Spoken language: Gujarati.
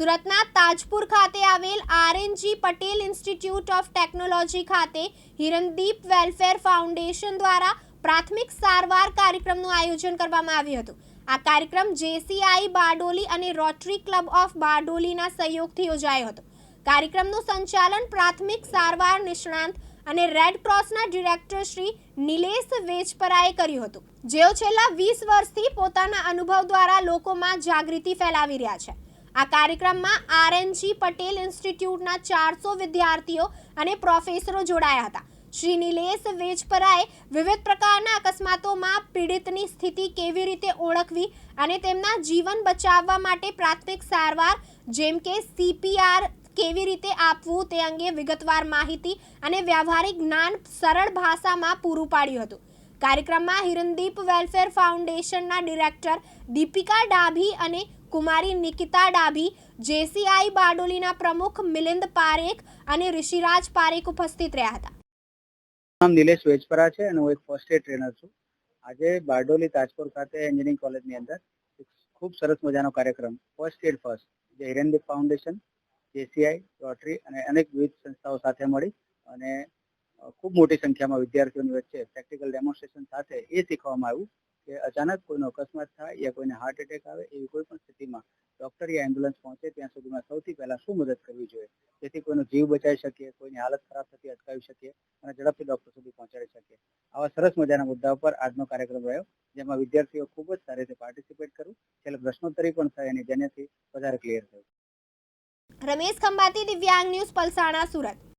સુરતના તાજપુર ખાતે આવેલ R N G Patel institute of technology ખાતે હિરણદીપ વેલફેર ફાઉન્ડેશન દ્વારા પ્રાથમિક સારવાર કાર્યક્રમનું આયોજન કરવામાં આવ્યું હતું. આ કાર્યક્રમ જેસીઆઈ બારડોલી અને રોટરી ક્લબ ઓફ બારડોલીના સહયોગથી યોજાયો હતો. કાર્યક્રમનું સંચાલન પ્રાથમિક સારવાર નિષ્ણાંત અને રેડ ક્રોસના ડિરેક્ટર શ્રી નિલેશ વેજપરાએ કર્યું હતું, જેઓ છેલ્લા વીસ વર્ષથી પોતાના અનુભવ દ્વારા લોકોમાં જાગૃતિ ફેલાવી રહ્યા છે. આ કાર્યક્રમમાં આરએનજી પટેલ ઇન્સ્ટિટ્યૂટના ચારસો વિદ્યાર્થીઓ અને પ્રોફેસરો જોડાયા હતા. શ્રી નિલેશ વેજપરાએ વિવિધ પ્રકારના અકસ્માતોમાં પીડિતની સ્થિતિ કેવી રીતે ઓળખવી અને તેમના જીવન બચાવવા માટે પ્રાથમિક સારવાર, જેમ કે સીપીઆર, કેવી રીતે આપવું તે અંગે વિગતવાર માહિતી અને વ્યવહારિક જ્ઞાન સરળ ભાષામાં પૂરું પાડ્યું હતું. કાર્યક્રમમાં હિરણદીપ વેલફેર ફાઉન્ડેશનના ડિરેક્ટર દીપિકા ડાભી અને કુમારી નિકિતા ડાભી, જેસીઆઈ બારડોલીના પ્રમુખ મિલિંદ પારેખ અને ઋષિરાજ પારેખ ઉપસ્થિત રહ્યા હતા. નામ નિલેશ વેજપરા છે અને હું એક ફર્સ્ટ એડ ટ્રેનર છું. આજે બારડોલી તાજપુર ખાતે એન્જિનિયરિંગ કોલેજની અંદર ખૂબ સરસ મજાનો કાર્યક્રમ ફર્સ્ટ એડ ફર્સ્ટ જે હિરણદીપ ફાઉન્ડેશન જેસીઆઈ રોટરી અને અનેક વિવિધ સંસ્થાઓ સાથે મળી અને ખૂબ મોટી સંખ્યામાં વિદ્યાર્થીઓની વચ્ચે પ્રેક્ટિકલ ડેમોન્સ્ટ્રેશન સાથે એ શીખવામાં આવ્યું. કે અચાનક કોઈનો અકસ્માત થાય યા કોઈને હાર્ટ એટેક આવે એવી કોઈ પણ સ્થિતિમાં ડોક્ટર યા એમ્બ્યુલન્સ પહોંચે ત્યાં સુધીમાં સૌથી પહેલા શું મદદ કરવી જોઈએ? જેથી કોઈનો જીવ બચાવી શકીએ, કોઈની હાલત ખરાબ થતી અટકાવી શકીએ અને ઝડપથી ડોક્ટર સુધી પહોંચાડી શકીએ. આવા સરસ મજાના મુદ્દા ઉપર આજનો કાર્યક્રમ રહ્યો, જેમાં વિદ્યાર્થીઓ ખૂબ જ સારી રીતે પાર્ટિસિપેટ કર્યું. છેલ્લે પ્રશ્નોત્તરી પણ થઈ અને જેનાથી વધારે ક્લિયર થયું. રમેશ ખંભાતી, દિવ્યાંગ ન્યૂઝ, પલસાણા, સુરત.